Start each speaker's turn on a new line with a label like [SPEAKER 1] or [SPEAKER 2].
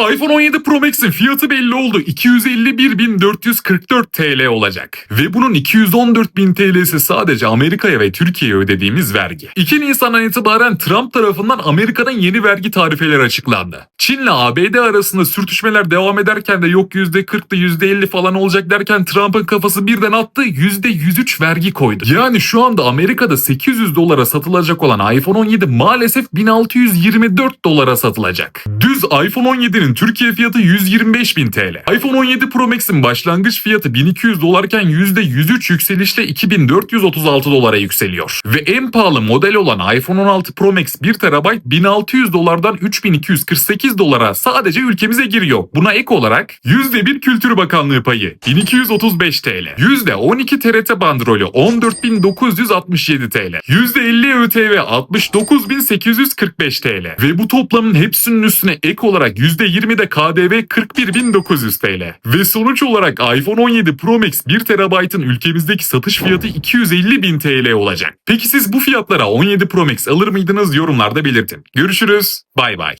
[SPEAKER 1] iPhone 17 Pro Max'in fiyatı belli oldu. 251.444 TL olacak. Ve bunun 214.000 TL'si sadece Amerika'ya ve Türkiye'ye ödediğimiz vergi. 2 Nisan'dan itibaren Trump tarafından Amerika'dan yeni vergi tarifeleri açıklandı. Çin'le ABD arasında sürtüşmeler devam ederken de yok %40'lı %50 falan olacak derken Trump'ın kafası birden attı %103 vergi koydu. Yani şu anda Amerika'da 800 dolara satılacak olan iPhone 17 maalesef 1624 dolara satılacak. Düz iPhone 17'nin Türkiye fiyatı 125.000 TL. iPhone 17 Pro Max'in başlangıç fiyatı 1200 dolarken %103 yükselişle 2436 dolara yükseliyor. Ve en pahalı model olan iPhone 16 Pro Max 1 TB 1600 dolardan 3248 dolara sadece ülkemize giriyor. Buna ek olarak %1 Kültür Bakanlığı payı 1235 TL. %12 TRT bandrolü 14967 TL. %50 ÖTV 69845 TL. Ve bu toplamın hepsinin üstüne ek olarak %20 de KDV 41900 TL. Ve sonuç olarak iPhone 17 Pro Max 1 TB'ın ülkemizdeki satış fiyatı 250.000 TL olacak. Peki siz bu fiyatlara 17 Pro Max alır mıydınız yorumlarda belirtin. Görüşürüz. Bay bay.